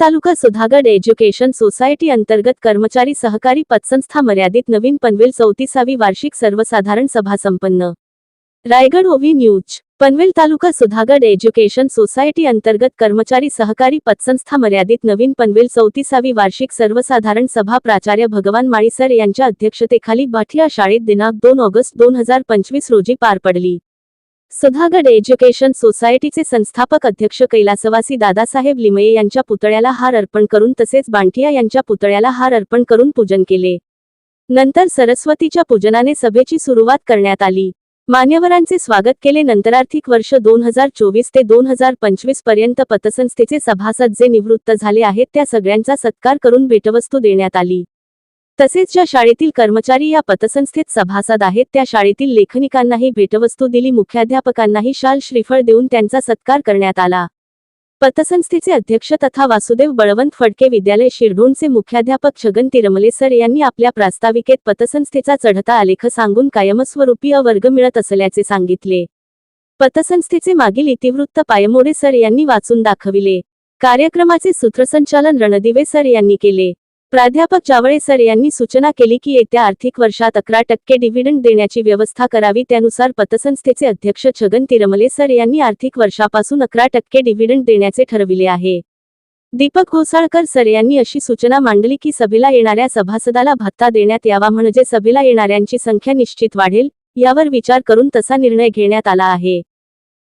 तालुका Sudhagad education society अंतर्गत कर्मचारी सहकारी पतसंस्था मर्यादित नवीन पनवेल चौतीसावी वार्षिक सर्वसाधारण सभा संपन्न. Raigad ओव्ही news Panvel taluka Sudhagad education society अंतर्गत कर्मचारी सहकारी पतसंस्था मर्यादित नवीन पनवेल चौतीसावी वार्षिक सर्वसाधारण सभा प्राचार्य भगवान माळीसर यांच्या अध्यक्षतेखाली बाठिया शाळेत दिनांक दोन ऑगस्ट दोन हजार पंचवीस रोजी पार पडली. सुधागड एज्युकेशन सोसायटीचे संस्थापक अध्यक्ष कैलासवासी दादासाहेब लिमये यांच्या पुतळ्याला हार अर्पण करून तसेच बांठिया यांच्या पुतळ्याला हार अर्पण करून पूजन केले. नंतर सरस्वतीच्या पूजनाने सभेची सुरुवात करण्यात आली. मान्यवरांचे स्वागत केले. नंतर आर्थिक वर्ष दोन हजार चोवीस ते दोन हजार पंचवीसपर्यंत पतसंस्थेचे सभासद जे निवृत्त झाले आहेत त्या सगळ्यांचा सत्कार करून भेटवस्तू देण्यात आली. तसेच ज्या शाळेतील कर्मचारी या पतसंस्थेत सभासद आहेत त्या शाळेतील लेखनिकांनाही भेटवस्तू दिली मुख्याध्यापकांनाही शाल श्रीफळ देऊन त्यांचा सत्कार करण्यात आला. पतसंस्थेचे अध्यक्ष तथा वासुदेव बळवंत फडके विद्यालय शिरढोणचे मुख्याध्यापक छगन तिरमले सर यांनी आपल्या प्रास्ताविकेत पतसंस्थेचा चढता आलेख सांगून कायमस्वरूपी अवर्ग मिळत असल्याचे सांगितले. पतसंस्थेचे मागील इतिवृत्त पायमोडे सर यांनी वाचून दाखविले. कार्यक्रमाचे सूत्रसंचालन रणदिवे सर यांनी केले. प्राध्यापक जावळे सर यांनी सूचना केली की येत्या आर्थिक वर्षात अकरा टक्के डिव्हिडंड देण्याची व्यवस्था करावी. त्यानुसार पतसंस्थेचे अध्यक्ष छगन तिरमले सर यांनी आर्थिक वर्षापासून अकरा टक्के डिव्हिडंड देण्याचे ठरविले आहे. दीपक घोसाळकर सर यांनी अशी सूचना मांडली की सभेला येणाऱ्या सभासदाला भत्ता देण्यात यावा म्हणजे सभेला येणाऱ्यांची संख्या निश्चित वाढेल यावर विचार करून तसा निर्णय घेण्यात आला आहे.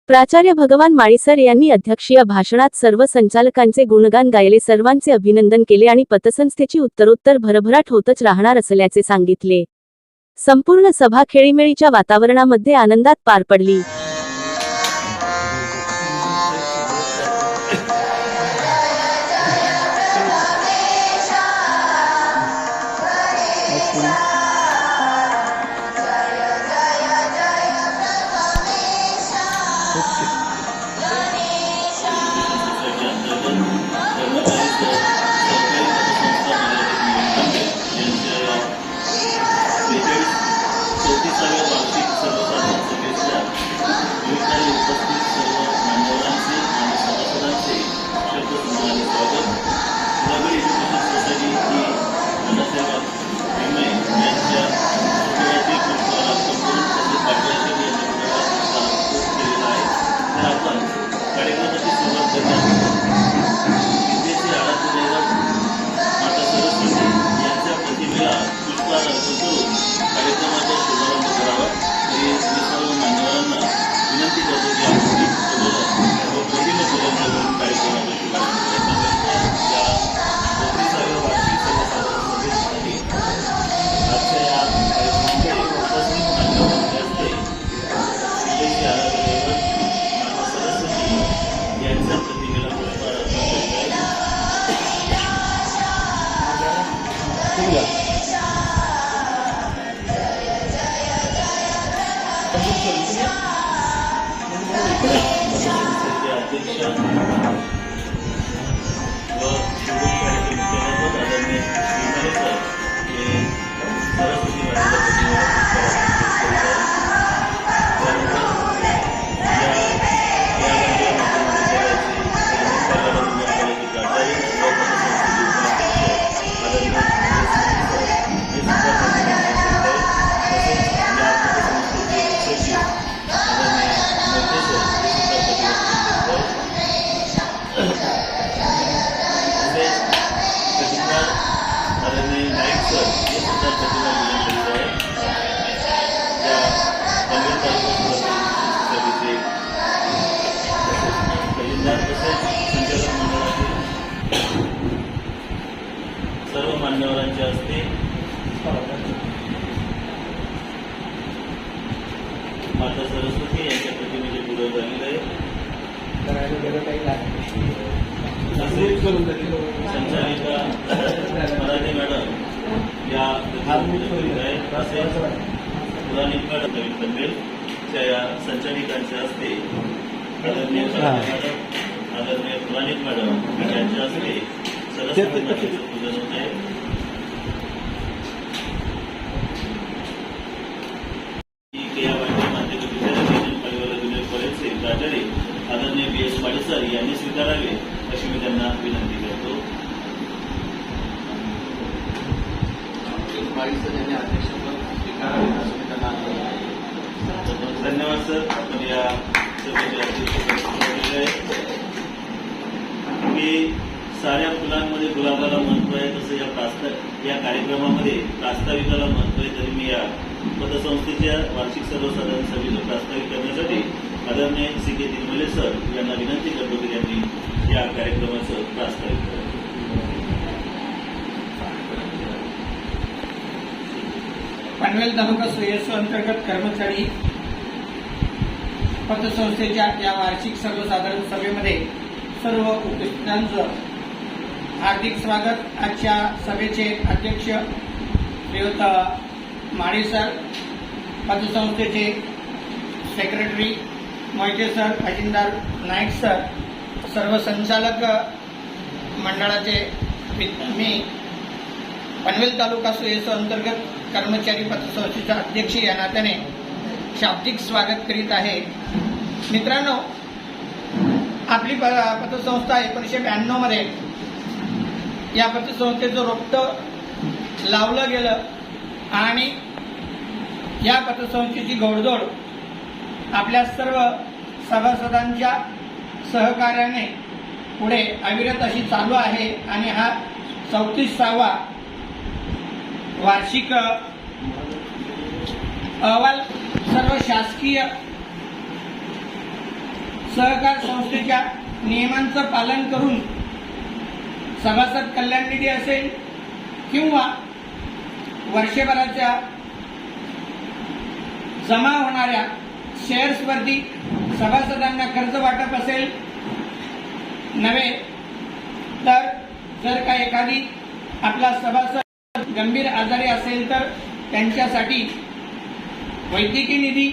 प्राचार्य भगवान माळीसर यांनी अध्यक्षीय भाषणात सर्व संचालकांचे गुणगान गायले सर्वांचे अभिनंदन केले आणि पतसंस्थेची उत्तरोत्तर भरभराट होतच राहणार असल्याचे सांगितले. संपूर्ण सभा खेळीमेळीच्या वातावरणामध्ये आनंदात पार पडली. यांच्या हस्ते सरस्वती पूजन होत आहे वार्षिक सर्वसाधारण सभेचं प्रास्ताविक करण्यासाठी आदरणीय सी के तिरमले सर यांना विनंती करतो की त्यांनी या कार्यक्रमाचं प्रास्ताविक करावं. पनवेल तालुका सुयस अंतर्गत कर्मचारी पतसंस्थेच्या या वार्षिक सर्वसाधारण सभेमध्ये सर्व उपस्थितांचं हार्दिक स्वागत. आजच्या सभेचे अध्यक्ष देवता माळी सर पतसंस्थेचे सेक्रेटरी मोहिते सर खजिनदार नाईक सर सर्व संचालक मंडळाचे मी- मी पनवेल तालुका सुयेसो अंतर्गत कर्मचारी पतसंस्थेचा अध्यक्ष या नात्याने शाब्दिक स्वागत करीत आहे. मित्रांनो आपली प- पतसंस्था एकोणीसशे ब्याण्णवमध्ये या पतसंस्थेचं रोपटं लावलं गेलं आणि या पतसंस्थेची गोडजोड आपल्या सर्व सभासदांच्या सहकार्याने पुढे अविरत अशी चालू आहे आणि हा चौतीसावा वार्षिक अहवाल सर्व शासकीय सहकार संस्थेच्या नियमांचं पालन करून सभासद कल्याण निधी असेल किंवा वर्षभराच्या जमा होणाऱ्या शेअर्सवरती सभासदांना कर्ज वाटप असेल नव्हे तर जर का एखादी आपला सभासद गंभीर आजारी असेल तर त्यांच्यासाठी वैद्यकीय निधी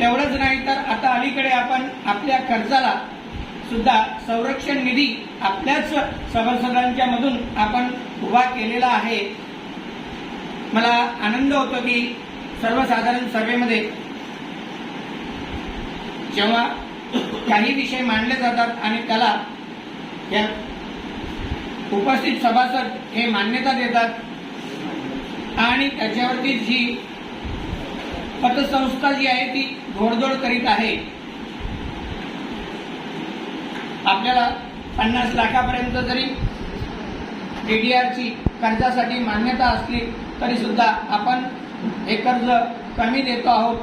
तेवढंच नाही तर आता अलीकडे आपण आपल्या कर्जाला सुद्धा संरक्षण निधी आपल्याच सभासदांच्या मधून आपण उभा केलेला आहे. मला आनंद होतो की सर्वसाधारण सभेमध्ये जेव्हा काही विषय मांडले जातात आणि त्याला या उपस्थित सभासद हे मान्यता देतात आणि त्याच्यावरती जी पतसंस्था जी आहे ती घोडदोड करीत आहे आपल्याला पन्नास लाखापर्यंत जरी डीडीआरची कर्जासाठी मान्यता असली तरी सुद्धा आपण हे कर्ज कमी देतो आहोत.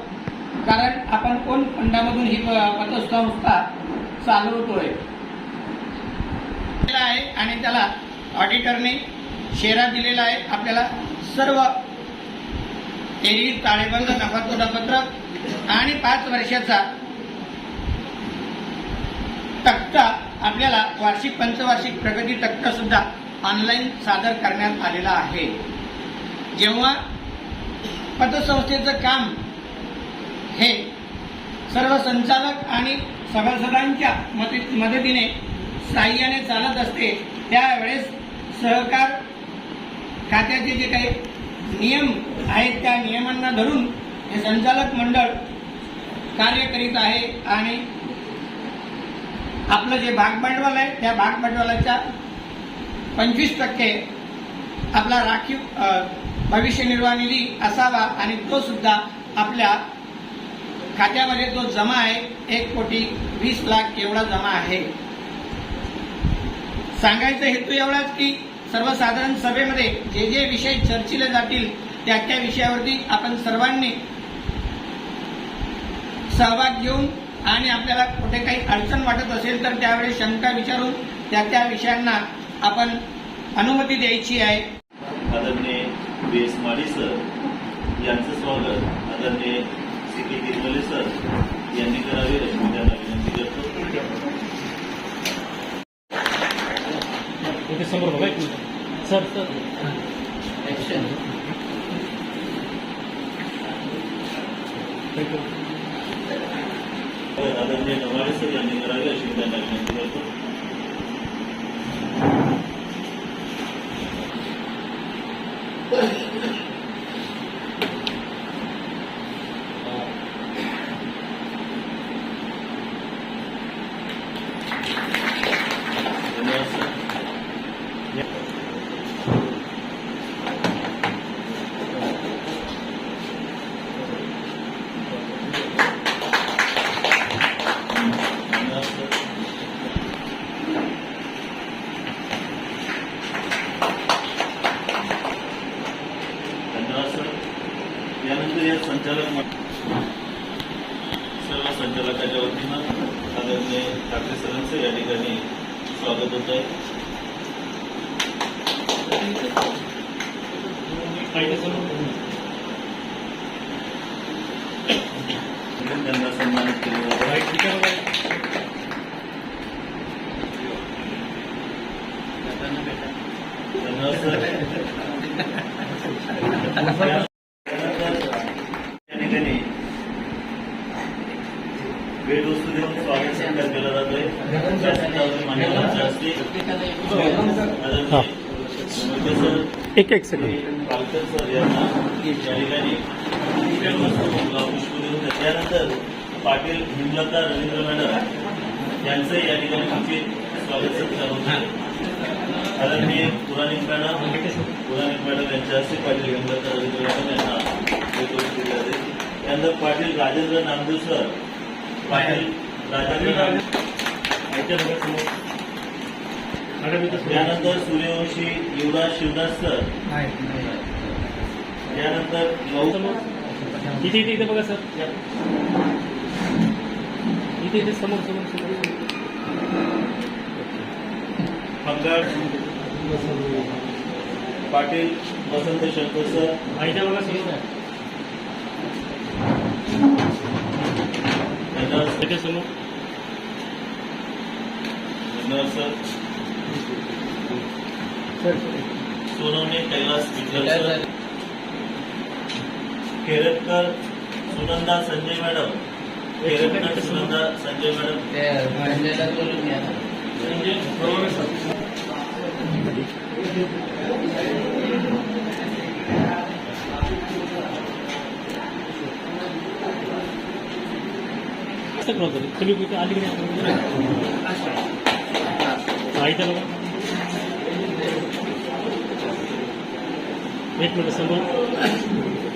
कारण आपण कोण फंडामधून ही प- पतसंस्था चालवतोय आहे आणि त्याला ऑडिटरने शेरा दिलेला आहे. आपल्याला सर्व तेरी ताळेबंद नफा तोटा पत्रक आणि पाच वर्षाचा तक्ता आपल्याला वार्षिक पंचवार्षिक प्रगती तक्ता सुद्धा ऑनलाईन सादर करण्यात आलेला आहे. जेव्हा पतसंस्थेचं काम हे सर्व संचालक आणि सभासदांच्या मदत- मदतीने साह्याने चालत असते. त्यावेळेस सहकार खात्याचे जे काही नियम आहेत त्या नियमांना धरून हे संचालक मंडळ कार्य करीत आहे आणि आपलं जे भागभांडवल आहे त्या भागभांडवलाच्या पंचवीस टक्के आपला राखीव भविष्य निर्वाह निधी असावा आणि तो सुद्धा आपल्या खात्यामध्ये जो जमा आहे एक कोटी वीस लाख एवढा जमा आहे. सांगायचा हेतू एवढाच की सर्वसाधारण सभेमध्ये जे जे विषय चर्चिले जातील त्या त्या विषयावरती आपण सर्वांनी सहभाग घेऊन आणि आपल्याला कुठे काही अडचण वाटत असेल तर त्यावेळी शंका विचारून त्या त्या विषयांना आपण अनुमती द्यायची आहे. एस माळी सर यांचं स्वागत. आदरणीय सी के तिरमले सर यांनी करावे अशी त्यांना विनंती करतो. Sir sir. आदरणीय नवाडे सर यांनी करावे अशी त्यांना विनंती करतो. आदरणीय ठाकरे सरांचं या ठिकाणी स्वागत होत आहे पाहिजे समोर त्यांना सन्मानित केलं जातं राईट ठीक आहे बघा धन्यवाद सर या ठिकाणी भेटवस्तू देऊन स्वागत सत्कार केला जातोय व्यासपीठावर मान्यवरांच्या हस्ते आदरणीय मोहिते सर एक एक सेकंड सर यांना या ठिकाणी त्यानंतर पाटील हिमलता रवींद्र मॅडम यांचंही या ठिकाणी आमचे स्वागत सत्कार होते आदरणीय पुराणिक मॅडम पुराणिक मॅडम यांच्या हस्ते पाटील हिमलता रवींद्र मॅडम यांना भेटवस्तू दिले जाते त्यानंतर पाटील राजेंद्र नामदेव सर पाटील राजेंद्र नामदेव पाहिजे त्यानंतर सूर्यवंशी युवराज शिवदास सर. त्यानंतर गौ समोर इथे इथे इथे बघा सर. इथे इथे समोर समोर समोर. पंगाळ पाटील वसंत शंकर सर. पाहिजे बघा समोर धन्यवाद इथे समोर. धन्यवाद sir. Sonawane Kailas Vitthal Keratkar Sunanda Sanjay madam. Keratkar Sunanda Sanjay madam. असं करतो तुम्ही कुठे पाहिजे बघा. एक मिनिट समोर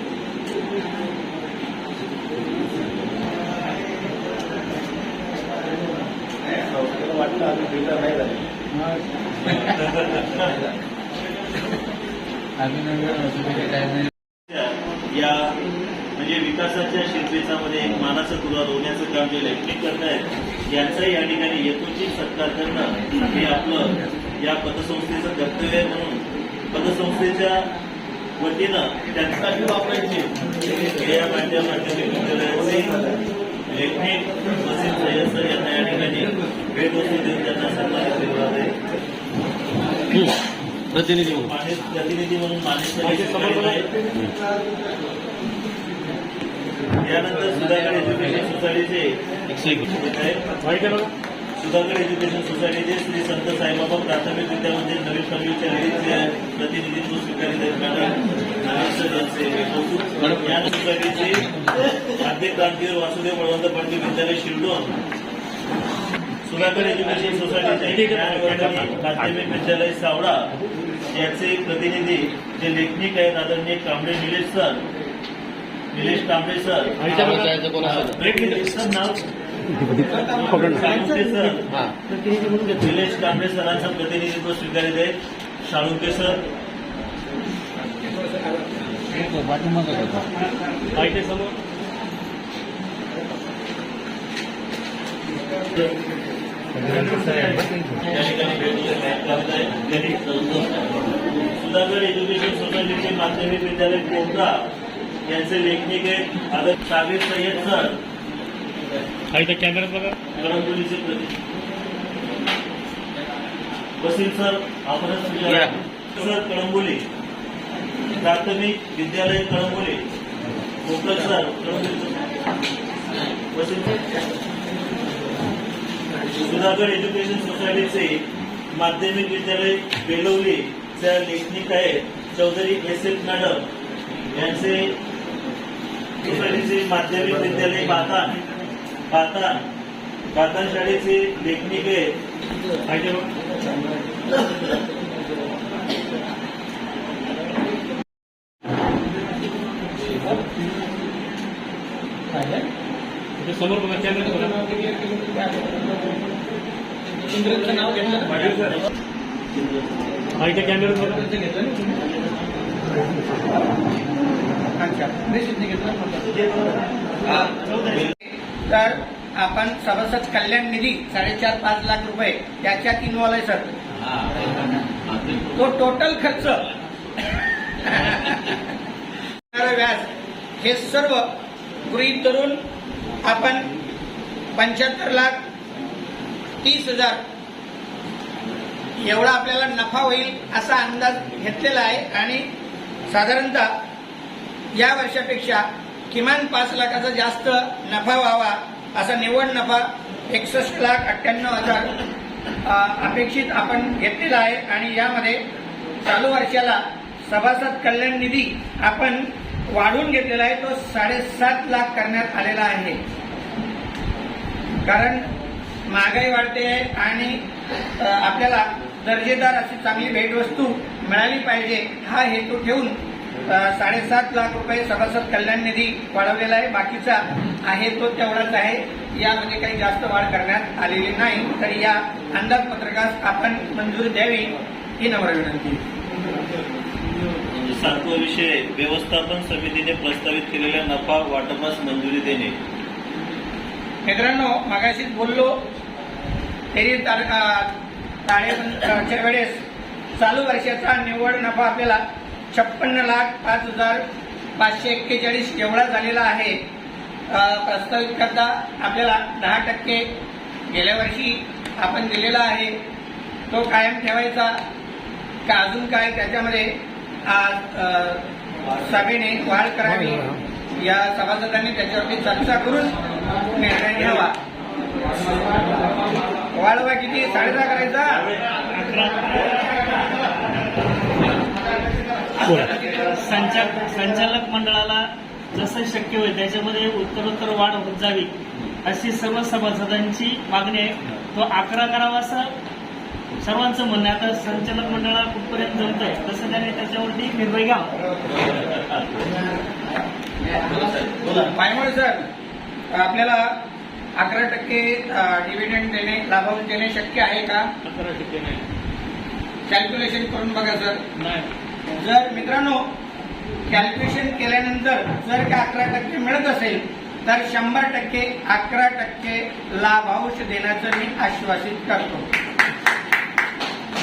या म्हणजे विकासाच्या शिल्पेचामध्ये एक मानाचा तुरा होण्याचं काम जे लेखनिक करतायत यांचाही या ठिकाणी यथोचित सत्कार करणं हे आपलं या पतसंस्थेचं कर्तव्य आहे म्हणून. पतसंस्थेच्या वतीनं त्यांच्यासाठी वापरायचे. या विद्यालयाचे लेखनिक वसीम सय्यद सर यांना या ठिकाणी भेटवस्तू देऊन त्यांना सन्मानित केलं जात आहे. प्रतिनिधी प्रतिनिधी म्हणून बघा. यानंतर सुधाकर एज्युकेशन सोसायटीचे सुधाकर एज्युकेशन सोसायटीचे श्री संत साईबाबा प्राथमिक विद्यामंदिर नवीन पनवेलच्या लेडीजचे प्रतिनिधित्व स्वीकारित आहेत मॅडम. या सोसायटीचे आद्य क्रांतीवीर वासुदेव बळवंत पंडित विद्यालय शिरडोन सुधाकर एज्युकेशन सोसायटीचे माध्यमिक विद्यालय सावडा याचे प्रतिनिधी जे लेखनिक आहेत आदरणीय कांबळे निलेश सर. निलेश कांबळे सर नाव निलेश कांबळे सरांचं प्रतिनिधित्व स्वीकारित आहे साळुंके सर. पाहिजे समोर. या ठिकाणी आहे. सुधाकर एज्युकेशन सोसायटीचे माध्यमिक विद्यालय कोंढा यांचे लेखनिक आहेत. आदर साबिर सय्यद सर. पाहिजे कॅमेऱ्यात बघा. वसील सर आपणच विचारा. सर कळंबोली. प्राथमिक विद्यालय कळंबोली. कोकण सर कळंबोली. वसील सुधागड एज्युकेशन सोसायटीचे माध्यमिक विद्यालय बेलवली च्या लेखनिक आहेत चौधरी एस एफ मॅडम यांचे सोसायटीचे माध्यमिक विद्यालय बातान बातान बातान शाळेचे लेखनिक इथे समोर बघा इंद्रचं नाव अच्छा. निश्चित घेतलं. तर आपण सभासद कल्याण निधी साडेचार पाच लाख रुपये त्याच्यात इन्व्हॉल्व आहे सर. ते टोटल खर्च. व्याज हे सर्व गृहीत धरून आपण पंच्याहत्तर लाख तीस हजार एवढा आपल्याला नफा होईल असा अंदाज घेतलेला आहे. आणि साधारणतः या वर्षापेक्षा किमान पाच लाखाचा जास्त नफा व्हावा असा निव्वळ नफा एकसष्ट लाख अठ्ठ्याण्णव हजार अपेक्षित आपण घेतलेला आहे. आणि यामध्ये चालू वर्षाला सभासद कल्याण निधी आपण वाढवून घेतलेला आहे. तो साडेसात लाख करण्यात आलेला आहे. कारण महागाई वाढते आणि आपल्याला दर्जेदार अशी चांगली भेटवस्तू मिळाली पाहिजे. हा हेतू ठेवून साडेसात लाख रुपये सभासद कल्याण निधी वाढवलेला आहे. बाकीचा आहे तो तेवढाच आहे. यामध्ये काही जास्त वाढ करण्यात आलेली नाही. तर या अंदाजपत्रकास आपण मंजुरी द्यावी ही नम्र विनंती. म्हणजे सातवा विषय व्यवस्थापन समितीने प्रस्तावित केलेल्या नफा वाटपास मंजुरी देणे. मित्रांनो मागाशीच बोललो तरी ताळेबंदच्या वेळेस चालू वर्षाचा निव्वळ नफा आपल्याला छप्पन्न लाख पाच हजार पाचशे एक्केचाळीस एवढा झालेला आहे. प्रस्तावित करता आपल्याला दहा टक्के गेल्या वर्षी आपण दिलेला आहे. तो कायम ठेवायचा का अजून काय त्याच्यामध्ये आज सभेने वाढ करावी या सभासदांनी त्याच्यावरती चर्चा करून निर्णय घ्यावा. वाढवा किती? साडेदहा करायचा? संचालक संचालक मंडळाला जसं शक्य होईल त्याच्यामध्ये उत्तरोत्तर वाढ होत जावी अशी सर्व सभासदांची मागणी आहे. तो अकरा करावा असं सर्वांचं म्हणणं आता संचालक मंडळाला कुठपर्यंत जमत आहे तसं त्याने त्याच्यावरती निर्णय घ्यावा. पायमळ सर आपल्याला अकरा टक्के डिव्हिडंड देणे लाभांश देणे शक्य आहे का? अकरा टक्के नाही. कॅल्क्युलेशन करून बघा सर. नाही. जर मित्रांनो कॅल्क्युलेशन केल्यानंतर जर का अकरा टक्के मिळत असेल तर शंभर टक्के अकरा टक्के लाभांश देण्याचं मी आश्वासित करतो.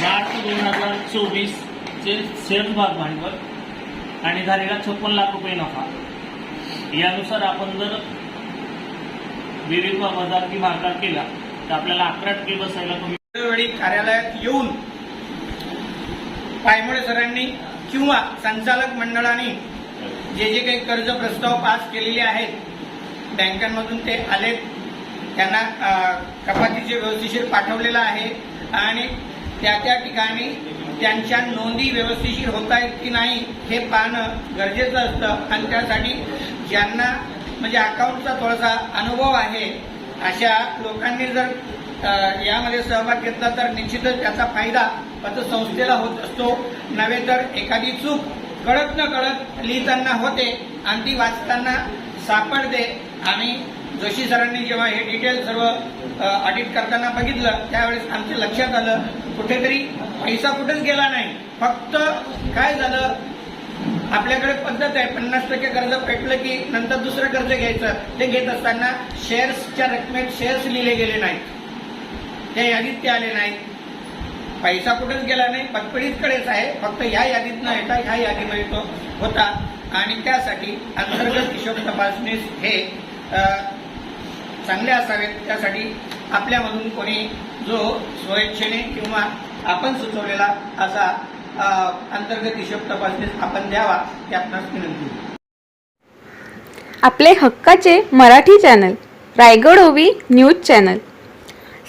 मार्च दोन हजार चोवीस चे शेअर भाग भांडवल आणि झालेला छप्पन लाख रुपये नफा. यानुसार आपण जर विविध वजारती भागाकार केला तर आपल्याला अकरा टक्के बसायला कमी वेळी कार्यालयात येऊन पायमळे सरांनी किंवा संचालक मंडळाने जे जे काही कर्ज प्रस्ताव पास केलेले आहेत बँकांमधून ते आलेत. त्यांना कपातीचे व्यवस्थिशीर पाठवलेलं आहे आणि त्या त्या ठिकाणी त्यांच्या नोंदी व्यवस्थिशीर होत आहेत की नाही हे पाहणं गरजेचं असतं. आणि त्यासाठी ज्यांना म्हणजे अकाउंटचा थोडासा अनुभव आहे अशा लोकांनी जर यामध्ये सहभाग घेतला तर निश्चितच त्याचा फायदा पतसंस्थेला होत असतो. नव्हे तर एखादी चूक कळत न कळत लिहिताना होते आणि ती वाचताना सापडते. आणि जोशी सरांनी जेव्हा हे डिटेल सर्व ऑडिट करताना बघितलं त्यावेळेस आमच्या लक्षात आलं कुठेतरी पैसा कुठेच गेला नाही. फक्त काय झालं? आपल्याकडे पद्धत आहे पन्नास टक्के कर्ज पेटलं की नंतर दुसरं कर्ज घ्यायचं. ते घेत असताना शेअर्सच्या रकमेत शेअर्स लिहिले गेले नाहीत. त्या यादीत ते आले नाहीत पैसा कुठेच गेला नाही पटपडीतकडेच आहे. फक्त ह्या यादीत न येता ह्या यादीमध्ये तो होता. आणि त्यासाठी अंतर्गत हिशोब तपासणीस हे चांगले असावेत. त्यासाठी आपल्यामधून कोणी जो स्वेच्छेने किंवा आपण सुचवलेला असा अंतर्गत हिशोब तपासणीस आपण द्यावा ते आपणास विनंती आपले हक्काचे मराठी चॅनल रायगड ओवी न्यूज चॅनल.